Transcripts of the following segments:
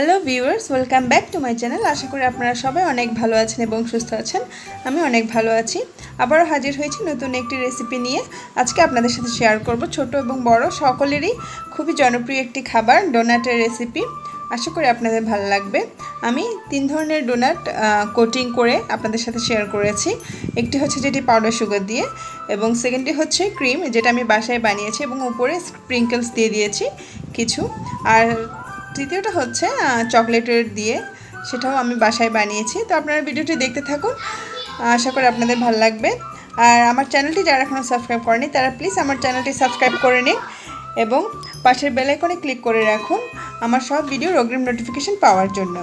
Hello viewers welcome back to my channel আশা করি আপনারা সবাই অনেক ভালো আছেন এবং সুস্থ আছেন। আমি অনেক ভালো আছি। আবারও হাজির হয়েছি নতুন একটি রেসিপি নিয়ে। আজকে আপনাদের সাথে শেয়ার করব ছোট এবং বড়, সকলেরই খুবই জনপ্রিয় একটি খাবার ডোনাটের রেসিপি আশা করি আপনাদের ভালো লাগবে। আমি তিন ধরনের ডোনাট কোটিং করে আপনাদের সাথে শেয়ার করেছি। একটি হচ্ছে যেটি পাউডার সুগার দিয়ে এবং সেকেন্ডটি হচ্ছে ক্রিম যেটা আমি বাসায় বানিয়েছি এবং উপরে স্প্রিঙ্কেলস দিয়ে দিয়েছি কিছু। আর তৃতীয়টা হচ্ছে চকলেটের দিয়ে। সেটাও আমি বাসায় বানিয়েছি। তো আপনারা ভিডিওটি দেখতে থাকুন। আশা করি আপনাদের ভালো লাগবে। আর আমার চ্যানেলটি যারা এখনও সাবস্ক্রাইব করেনি, তারা প্লিজ আমার চ্যানেলটি সাবস্ক্রাইব করে নিন এবং পাশের বেলাইকনে ক্লিক করে রাখুন আমার সব ভিডিও অগ্রিম নোটিফিকেশন পাওয়ার জন্য।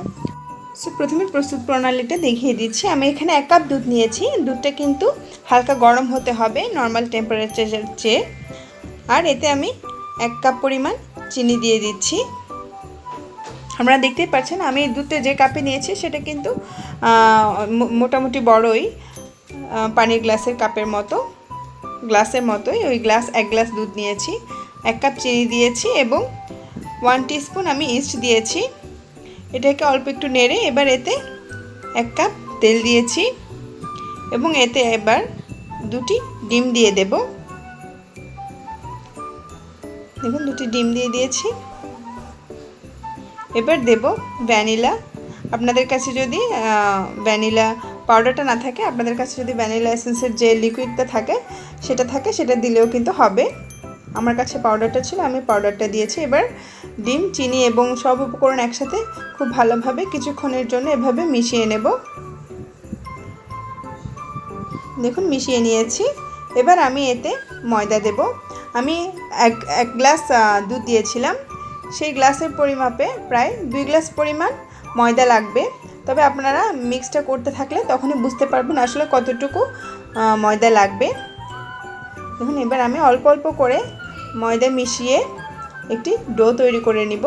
সো প্রথমে প্রস্তুত প্রণালীটা দেখিয়ে দিচ্ছি। আমি এখানে এক কাপ দুধ নিয়েছি। দুধটা কিন্তু হালকা গরম হতে হবে নর্মাল টেম্পারেচারের চেয়ে। আর এতে আমি এক কাপ পরিমাণ চিনি দিয়ে দিচ্ছি। আপনারা দেখতেই পাচ্ছেন, আমি দুধটা যে কাপে নিয়েছি সেটা কিন্তু মোটামুটি বড়ই পানির গ্লাসের কাপের মতো, গ্লাসের মতোই, ওই গ্লাস, এক গ্লাস দুধ নিয়েছি, এক কাপ চিনি দিয়েছি এবং ওয়ান স্পুন আমি ইস্ট দিয়েছি, এটাকে অল্প একটু নেড়ে এবার এতে এক কাপ তেল দিয়েছি এবং এতে এবার দুটি ডিম দিয়ে দেব। দেখুন, দুটি ডিম দিয়ে দিয়েছি। এবার দেব ভ্যানিলা। আপনাদের কাছে যদি ভ্যানিলা পাউডারটা না থাকে, আপনাদের কাছে যদি ভ্যানিলা এসেন্সের যে লিকুইডটা থাকে, সেটা থাকে, সেটা দিলেও কিন্তু হবে। আমার কাছে পাউডারটা ছিল, আমি পাউডারটা দিয়েছি। এবার ডিম, চিনি এবং সব উপকরণ একসাথে খুব ভালোভাবে কিছুক্ষণের জন্য এভাবে মিশিয়ে নেব। দেখুন, মিশিয়ে নিয়েছি। এবার আমি এতে ময়দা দেব। আমি এক এক গ্লাস দুধ দিয়েছিলাম। সেই গ্লাসের পরিমাপে প্রায় দুই গ্লাস পরিমাণ ময়দা লাগবে। তবে আপনারা মিক্সটা করতে থাকলে তখনই বুঝতে পারবেন আসলে কতটুকু ময়দা লাগবে। দেখুন, এবার আমি অল্প অল্প করে ময়দা মিশিয়ে একটি ডো তৈরি করে নিব।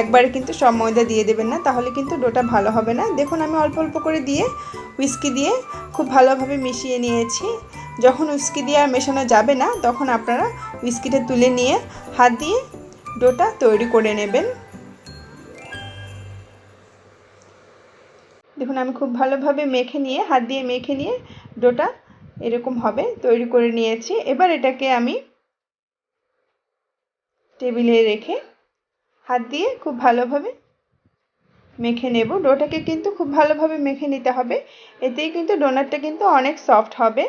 একবারে কিন্তু সব ময়দা দিয়ে দেবেন না, তাহলে কিন্তু ডোটা ভালো হবে না। দেখুন, আমি অল্প অল্প করে দিয়ে উইস্কি দিয়ে খুব ভালোভাবে মিশিয়ে নিয়েছি। যখন উইস্কি দিয়ে আর মেশানো যাবে না, তখন আপনারা উইস্কিটা তুলে নিয়ে হাত দিয়ে ডোটা তৈরি করে নেবেন। দেখুন, আমি খুব ভালোভাবে মেখে নিয়ে, হাত দিয়ে মেখে নিয়ে ডোটা এরকম হবে, তৈরি করে নিয়েছি। এবার এটাকে আমি টেবিলে রেখে হাত দিয়ে খুব ভালোভাবে মেখে নেব। ডোটাকে কিন্তু খুব ভালোভাবে মেখে নিতে হবে। এতেই কিন্তু ডোনাটটা কিন্তু অনেক সফট হবে।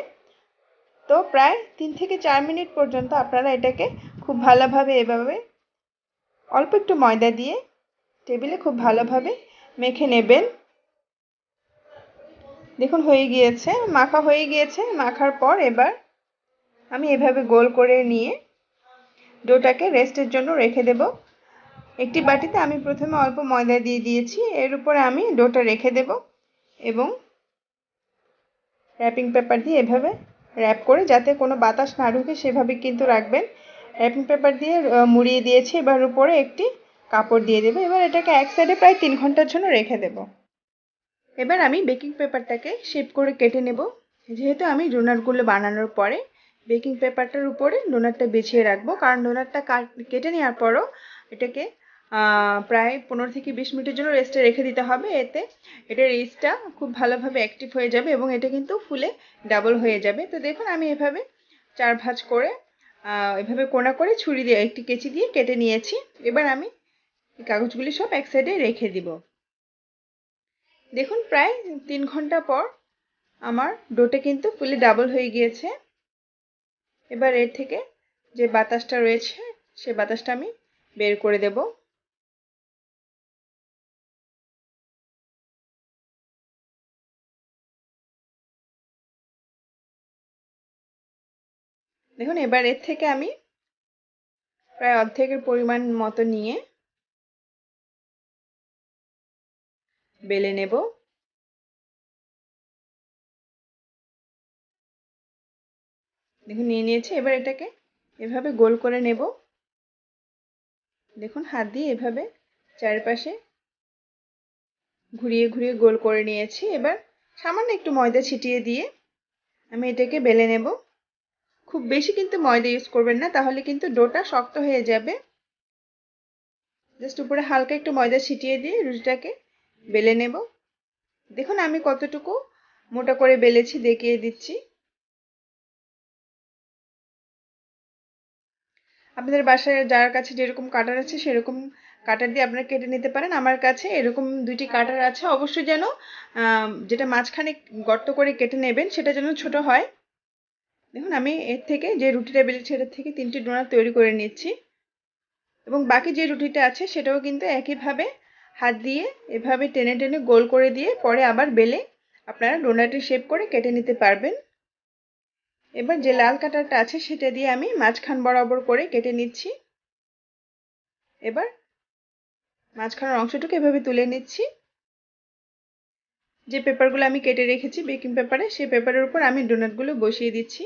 তো প্রায় তিন থেকে চার মিনিট পর্যন্ত আপনারা এটাকে খুব ভালোভাবে এভাবে অল্প একটু ময়দা দিয়ে টেবিলে খুব ভালোভাবে মেখে নেবেন। দেখুন, হয়ে গিয়েছে, মাখা হয়ে গিয়েছে। মাখার পর এবার আমি এভাবে গোল করে নিয়ে ডোটাকে রেস্টের জন্য রেখে দেব। একটি বাটিতে আমি প্রথমে অল্প ময়দা দিয়ে দিয়েছি। এর উপরে আমি ডোটা রেখে দেব এবং র্যাপিং পেপার দিয়ে এভাবে র্যাপ করে যাতে কোনো বাতাস না ঢুকে সেভাবে কিন্তু রাখবেন। র্যাপিং পেপার দিয়ে মুড়িয়ে দিয়েছি, এবার উপরে একটি কাপড় দিয়ে দেবো। এবার এটাকে এক সাইডে প্রায় তিন ঘণ্টার জন্য রেখে দেব। এবার আমি বেকিং পেপারটাকে শেপ করে কেটে নেব। যেহেতু আমি ডোনারগুলো বানানোর পরে বেকিং পেপারটার উপরে ডোনাটটা বিছিয়ে রাখব, কারণ ডোনাটটা কেটে নেওয়ার পরও এটাকে প্রায় পনেরো থেকে বিশ মিনিটের জন্য রেস্টে রেখে দিতে হবে। এতে এটার রিচটা খুব ভালোভাবে অ্যাক্টিভ হয়ে যাবে এবং এটা কিন্তু ফুলে ডাবল হয়ে যাবে। তো দেখুন, আমি এভাবে চার ভাঁজ করে এভাবে কোনা করে ছুরি দিয়ে একটি কেচি দিয়ে কেটে নিয়েছি। এবার আমি কাগজগুলি সব এক সাইডে রেখে দিব। দেখুন, প্রায় তিন ঘণ্টা পর আমার ডোটে কিন্তু ফুলে ডাবল হয়ে গিয়েছে। এবার এর থেকে যে বাতাসটা রয়েছে, সে বাতাসটা আমি বের করে দেব। দেখুন, এবার এর থেকে আমি প্রায় অর্ধেকের পরিমাণ মতো নিয়ে বেলে নেব। দেখুন, নিয়ে নিয়েছি, এবার এটাকে এভাবে গোল করে নেব। দেখুন, হাত দিয়ে এভাবে চারপাশে ঘুরিয়ে ঘুরিয়ে গোল করে নিয়েছি। এবার সামান্য একটু ময়দা ছিটিয়ে দিয়ে আমি এটাকে বেলে নেব। খুব বেশি কিন্তু ময়দা ইউজ করবেন না, তাহলে কিন্তু ডোটা শক্ত হয়ে যাবে। জাস্ট উপরে হালকা একটু ময়দা ছিটিয়ে দিয়ে রুটিটাকে বেলে নেব। দেখুন আমি কতটুকু মোটা করে বেলেছি, দেখিয়ে দিচ্ছি। আপনাদের বাসায় যার কাছে যেরকম কাটার আছে, সেরকম কাটার দিয়ে আপনারা কেটে নিতে পারেন। আমার কাছে এরকম দুইটি কাটার আছে। অবশ্যই যেন যেটা মাঝখানে গর্ত করে কেটে নেবেন, সেটা যেন ছোট হয়। দেখুন, আমি এর থেকে যে রুটিটা বেলেছি সেটার থেকে তিনটি ডোনাট তৈরি করে নিচ্ছি এবং বাকি যে রুটিটা আছে সেটাও কিন্তু একইভাবে হাত দিয়ে এভাবে টেনে টেনে গোল করে দিয়ে পরে আবার বেলে আপনারা ডোনাটের শেপ করে কেটে নিতে পারবেন। এবার যে লাল কাটারটা আছে সেটা দিয়ে আমি মাঝখান বরাবর করে কেটে নিচ্ছি। এবার মাঝখানের অংশটুকু এভাবে তুলে নিচ্ছি। যে পেপারগুলো আমি কেটে রেখেছি বেকিং পেপারে সেই পেপারের উপর আমি ডোনাটগুলো বসিয়ে দিচ্ছি।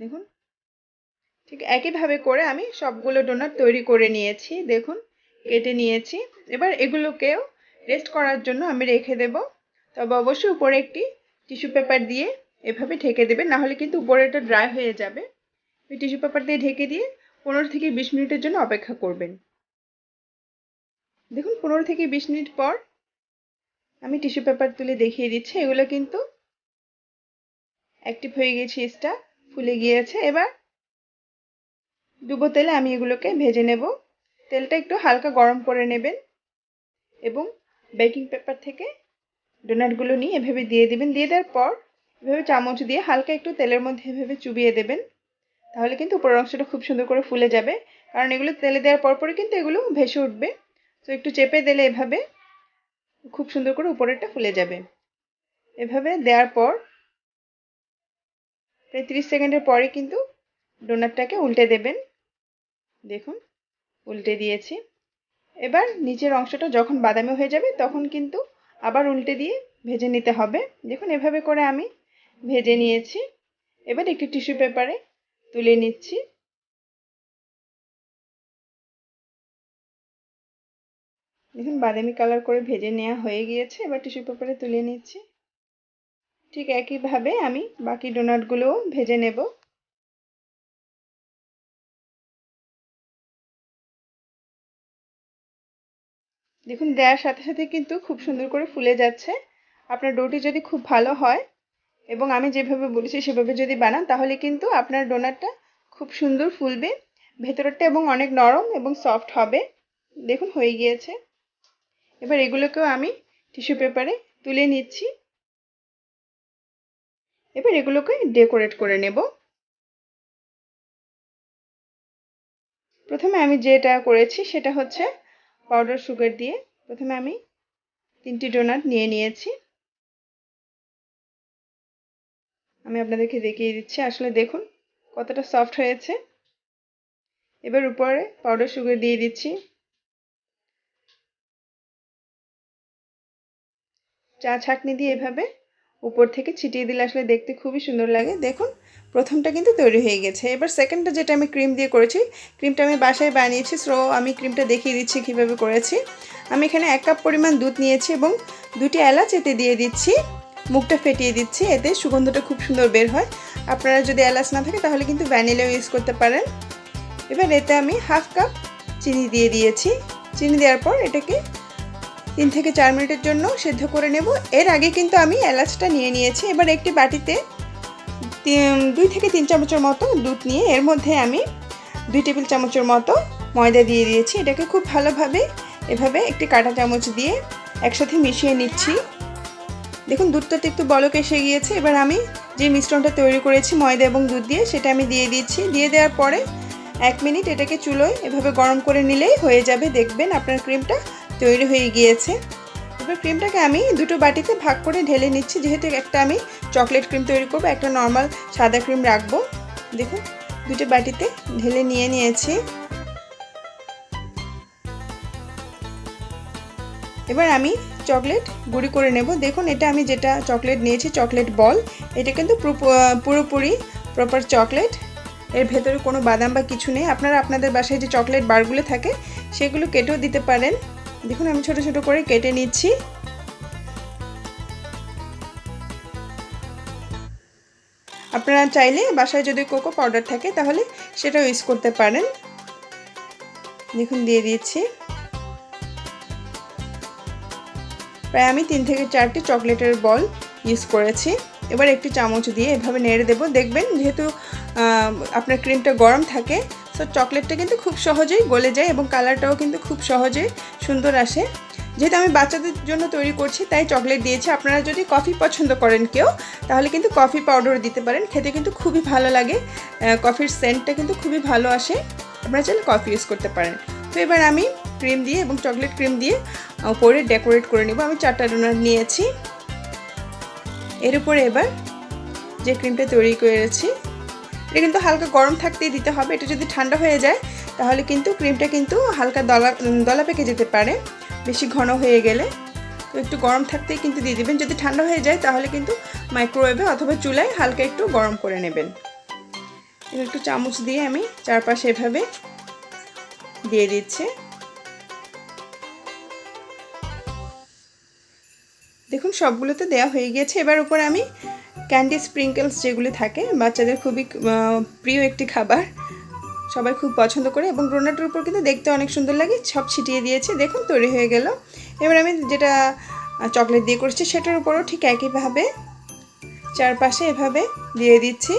দেখুন। ঠিক একইভাবে করে আমি সবগুলো ডোনাট তৈরি করে নিয়েছি, দেখুন, কেটে নিয়েছি। এবার এগুলোকেও রেস্ট করার জন্য আমি রেখে দেব। তবে অবশ্যই উপরে একটি টিস্যু পেপার দিয়ে এভাবে ঢেকে দেবেন নাহলে কিন্তু উপরে এটা ড্রাই হয়ে যাবে। ওই টিস্যু পেপার দিয়ে ঢেকে দিয়ে পনেরো থেকে বিশ মিনিটের জন্য অপেক্ষা করবেন। দেখুন, পনেরো থেকে বিশ মিনিট পর আমি টিস্যু পেপার তুলে দেখিয়ে দিচ্ছি। এগুলো কিন্তু অ্যাক্টিভ হয়ে গেছে ইস্টা ফুলে গিয়েছে। এবার ডুবো তেলে আমি এগুলোকে ভেজে নেব। তেলটা একটু হালকা গরম করে নেবেন এবং বেকিং পেপার থেকে ডোনাটগুলো নিয়ে এভাবে দিয়ে দিবেন। দিয়ে দেওয়ার পর এভাবে চামচ দিয়ে হালকা একটু তেলের মধ্যে এভাবে চুবিয়ে দেবেন। তাহলে কিন্তু উপরের অংশটা খুব সুন্দর করে ফুলে যাবে। কারণ এগুলো তেলে দেওয়ার পর পরে কিন্তু এগুলো ভেসে উঠবে। তো একটু চেপে দিলে এভাবে খুব সুন্দর করে উপরেরটা ফুলে যাবে। এভাবে দেওয়ার পর প্রায় তিরিশ সেকেন্ডের পরে কিন্তু ডোনাটটাকে উল্টে দেবেন। দেখুন, উল্টে দিয়েছি। এবার নিচের অংশটা যখন বাদামি হয়ে যাবে, তখন কিন্তু আবার উল্টে দিয়ে ভেজে নিতে হবে। দেখুন, এভাবে করে আমি ভেজে নিয়েছি। এবার একটি টিস্যু পেপারে তুলে নিচ্ছি। দেখুন, বাদামি কালার করে ভেজে নেওয়া হয়ে গিয়েছে। এবার টিস্যু পেপারে তুলে নিচ্ছি। ঠিক একইভাবে আমি বাকি ডোনাটগুলোও ভেজে নেব। দেখুন, দেওয়ার সাথে সাথে কিন্তু খুব সুন্দর করে ফুলে যাচ্ছে। আপনার ডোটি যদি খুব ভালো হয় এবং আমি যেভাবে বলেছি সেভাবে যদি বানান, তাহলে কিন্তু আপনার ডোনাটটা খুব সুন্দর ফুলবে। ভেতরটা এবং অনেক নরম এবং সফট হবে। দেখুন, হয়ে গিয়েছে। এবার এগুলোকেও আমি টিস্যু পেপারে তুলে নিচ্ছি। এবার এগুলোকে ডেকোরেট করে নেব। প্রথমে আমি যেটা করেছি সেটা হচ্ছে পাউডার সুগার দিয়ে প্রথমে আমি তিনটি ডোনাট নিয়ে নিয়েছি। আমি আপনাদেরকে দেখিয়ে দিচ্ছি। আসলে দেখুন, কতটা সফট হয়েছে। এবার উপরে পাউডার সুগার দিয়ে দিচ্ছি। চা ছাকনি দিয়ে এভাবে উপর থেকে ছিটিয়ে দিলে আসলে দেখতে খুবই সুন্দর লাগে। দেখুন, প্রথমটা কিন্তু তৈরি হয়ে গেছে। এবার সেকেন্ডটা যেটা আমি ক্রিম দিয়ে করেছি ক্রিমটা আমি বাসায় বানিয়েছি। সো আমি ক্রিমটা দেখিয়ে দিচ্ছি কীভাবে করেছি। আমি এখানে এক কাপ পরিমাণ দুধ নিয়েছি এবং দুটি এলাচ এতে দিয়ে দিচ্ছি। মুখটা ফেটিয়ে দিচ্ছি, এতে সুগন্ধটা খুব সুন্দর বের হয়। আপনারা যদি এলাচ না থাকে, তাহলে কিন্তু ভ্যানিলাও ইউজ করতে পারেন। এবার এতে আমি হাফ কাপ চিনি দিয়ে দিয়েছি। চিনি দেওয়ার পর এটাকে তিন থেকে চার মিনিটের জন্য সেদ্ধ করে নেব। এর আগে কিন্তু আমি এলাচটা নিয়ে নিয়েছি। এবার একটি বাটিতে দুই থেকে তিন চামচের মতো দুধ নিয়ে এর মধ্যে আমি দুই টেবিল চামচের মতো ময়দা দিয়ে দিয়েছি। এটাকে খুব ভালোভাবে এভাবে একটি কাঁটা চামচ দিয়ে একসাথে মিশিয়ে নিচ্ছি। দেখুন, দুধটা একটু বলক এসে গিয়েছে। এবার আমি যে মিশ্রণটা তৈরি করেছি ময়দা এবং দুধ দিয়ে, সেটা আমি দিয়ে দিচ্ছি। দিয়ে দেওয়ার পরে এক মিনিট এটাকে চুলোয় এভাবে গরম করে নিলেই হয়ে যাবে। দেখবেন আপনার ক্রিমটা তৈরি হয়ে গিয়েছে। এবার ক্রিমটাকে আমি দুটো বাটিতে ভাগ করে ঢেলে নিচ্ছি। যেহেতু একটা আমি চকলেট ক্রিম তৈরি করব, একটা নর্মাল সাদা ক্রিম রাখব। দেখুন, দুটো বাটিতে ঢেলে নিয়ে নিয়েছি। এবার আমি চকলেট গুঁড়ি করে নেব। দেখুন, এটা আমি যেটা চকলেট নিয়েছি, চকলেট বল, এটা কিন্তু পুরোপুরি প্রপার চকলেট। এর ভেতরে কোনো বাদাম বা কিছু নেই। আপনারা আপনাদের বাসায় যে চকলেট বারগুলো থাকে, সেগুলো কেটেও দিতে পারেন। দেখুন, আমি ছোট ছোট করে কেটে নিচ্ছি। আপনারা চাইলে বাসায় যদি কোকো পাউডার থাকে, তাহলে সেটাও ইউজ করতে পারেন। দেখুন, দিয়ে দিয়েছি প্রায় আমি তিন থেকে চারটি চকলেটের বল ইউজ করেছি। এবার একটি চামচ দিয়ে এভাবে নেড়ে দেবো। দেখবেন যেহেতু আপনার ক্রিমটা গরম থাকে সো চকলেটটা কিন্তু খুব সহজেই গলে যায় এবং কালারটাও কিন্তু খুব সহজে সুন্দর আসে। যেহেতু আমি বাচ্চাদের জন্য তৈরি করছি, তাই চকলেট দিয়েছি। আপনারা যদি কফি পছন্দ করেন কেউ, তাহলে কিন্তু কফি পাউডার দিতে পারেন। খেতে কিন্তু খুবই ভালো লাগে। কফির সেন্টটা কিন্তু খুবই ভালো আসে। আপনারা চাইলে কফি ইউজ করতে পারেন। তো এবার আমি ক্রিম দিয়ে এবং চকলেট ক্রিম দিয়ে উপরে ডেকোরেট করে নেব। আমি চারটা ডোনাট নিয়েছি। এর উপরে এবার যে ক্রিমটা তৈরি করেছি, এটা কিন্তু হালকা গরম থাকতেই দিতে হবে। এটা যদি ঠান্ডা হয়ে যায়, তাহলে কিন্তু ক্রিমটা কিন্তু হালকা দলা দলা পেকে যেতে পারে, বেশি ঘন হয়ে গেলে। তো একটু গরম থাকতেই কিন্তু দিয়ে দেবেন। যদি ঠান্ডা হয়ে যায়, তাহলে কিন্তু মাইক্রোওয়েভে অথবা চুলায় হালকা একটু গরম করে নেবেন। একটু চামচ দিয়ে আমি চারপাশে এভাবে দিয়ে দিচ্ছি। দেখুন, সবগুলোতে দেওয়া হয়ে গিয়েছে এবার উপরে আমি ক্যান্ডি স্প্রিঙ্কেলস যেগুলি থাকে, বাচ্চাদের খুবই প্রিয় একটি খাবার, সবাই খুব পছন্দ করে এবং ডোনাটের উপর কিন্তু দেখতে অনেক সুন্দর লাগে, সব ছিটিয়ে দিয়েছে। দেখুন, তৈরি হয়ে গেল। এবার আমি যেটা চকলেট দিয়ে করছি, সেটার উপরও ঠিক একইভাবে, চারপাশে এভাবে দিয়ে দিচ্ছি।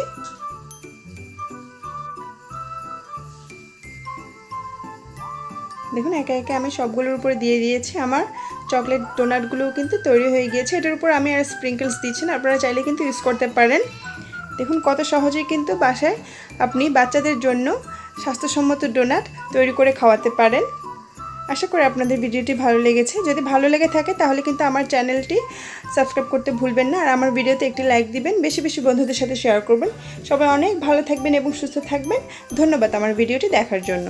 দেখুন, একে একে আমি সবগুলোর উপরে দিয়ে দিয়েছি আমার চকলেট ডোনাটগুলোও কিন্তু তৈরি হয়ে গিয়েছে। এটার উপর আমি আর স্প্রিঙ্কেলস দিচ্ছি না, আপনারা চাইলে কিন্তু ইউজ করতে পারেন। দেখুন কত সহজেই কিন্তু বাসায় আপনি বাচ্চাদের জন্য স্বাস্থ্যসম্মত ডোনাট তৈরি করে খাওয়াতে পারেন। আশা করি আপনাদের ভিডিওটি ভালো লেগেছে। যদি ভালো লেগে থাকে তাহলে কিন্তু আমার চ্যানেলটি সাবস্ক্রাইব করতে ভুলবেন না। আর আমার ভিডিওতে একটি লাইক দিবেন, বেশি বেশি বন্ধুদের সাথে শেয়ার করবেন। সবাই অনেক ভালো থাকবেন এবং সুস্থ থাকবেন। ধন্যবাদ আমার ভিডিওটি দেখার জন্য।